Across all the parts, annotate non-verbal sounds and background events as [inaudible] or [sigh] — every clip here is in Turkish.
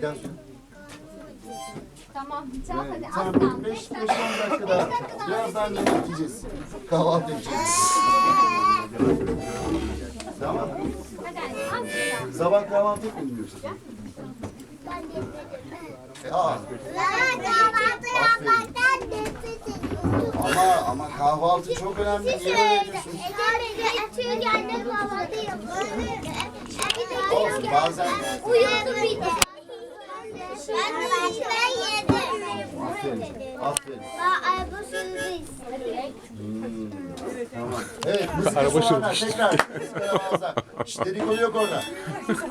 Söyle. Tamam. Çal hadi. Az Tamam kaldı. 5 5 10 dakika daha. Birazdan yemek yiyeceğiz. Kahvaltı edeceğiz. Tamam. Hadi hadi. Az biraz. Sabah kahvaltı mi yoksa? E, aa, ama ama kahvaltı çok önemli. Niye böyle diyorsun? Olsun bazen. Uyudu bir de. Ben ben yedim. Aferin. Aferin. Aa, bu sürpriz. Tamam. Evet, müzik soğanlar tekrar. Müzik Şşt dedikodu yok orada.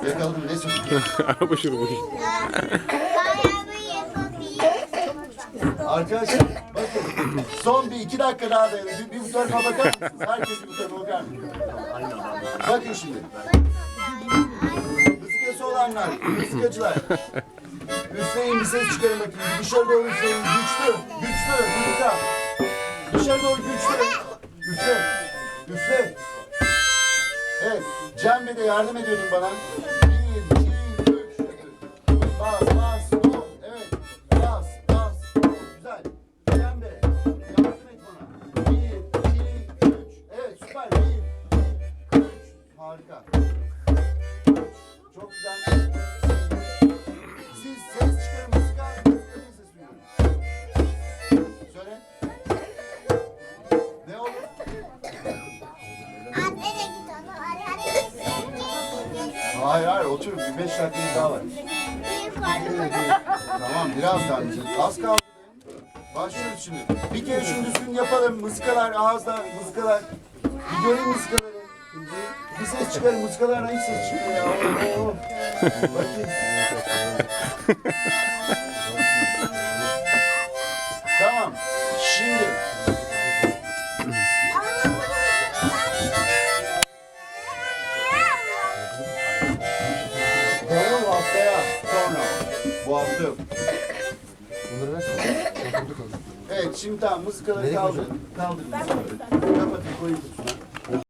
Yakaladım ne söyleyeyim. Araba şurubu. Arkadaşlar bakın son bir iki dakika daha dayanın. Bir, bir bu tarafa bakar mısınız? Herkes bir bu tarafa bakar mı? Bakın şimdi. Mızıkası olanlar, mızıkacılar. Üfleyin bir ses çıkarın bakayım. Dışarı doğru üfleyin. Güçlü, güçlü, mızıka. Dışarı doğru güçlü. Üfle, üfle. Evet, Cem Bey de yardım ediyordun bana. Bir, iki, üç. Bas, bas, stop. Evet, bas, bas. Güzel. Cem Bey, yardım et bana. Bir, iki, üç. Evet, süper. Bir, iki, üç. Harika. Hayır hayır oturun. Bir beş dakikamız daha var. Tamam birazdan. Az kaldı. Başlıyoruz şimdi. Bir kere şunu düzgün yapalım. Mızıkalar ağızda mızıkalar. Bir göreyim mızıkaları. Bir ses çıkarın. Mızıkalar hangi ses. Bakayım. [laughs] Bu hafta yok. Evet şimdi tamam mızıkaları kaldırın. Kaldırın mızıkaları. Kapatın koyun kutusuna.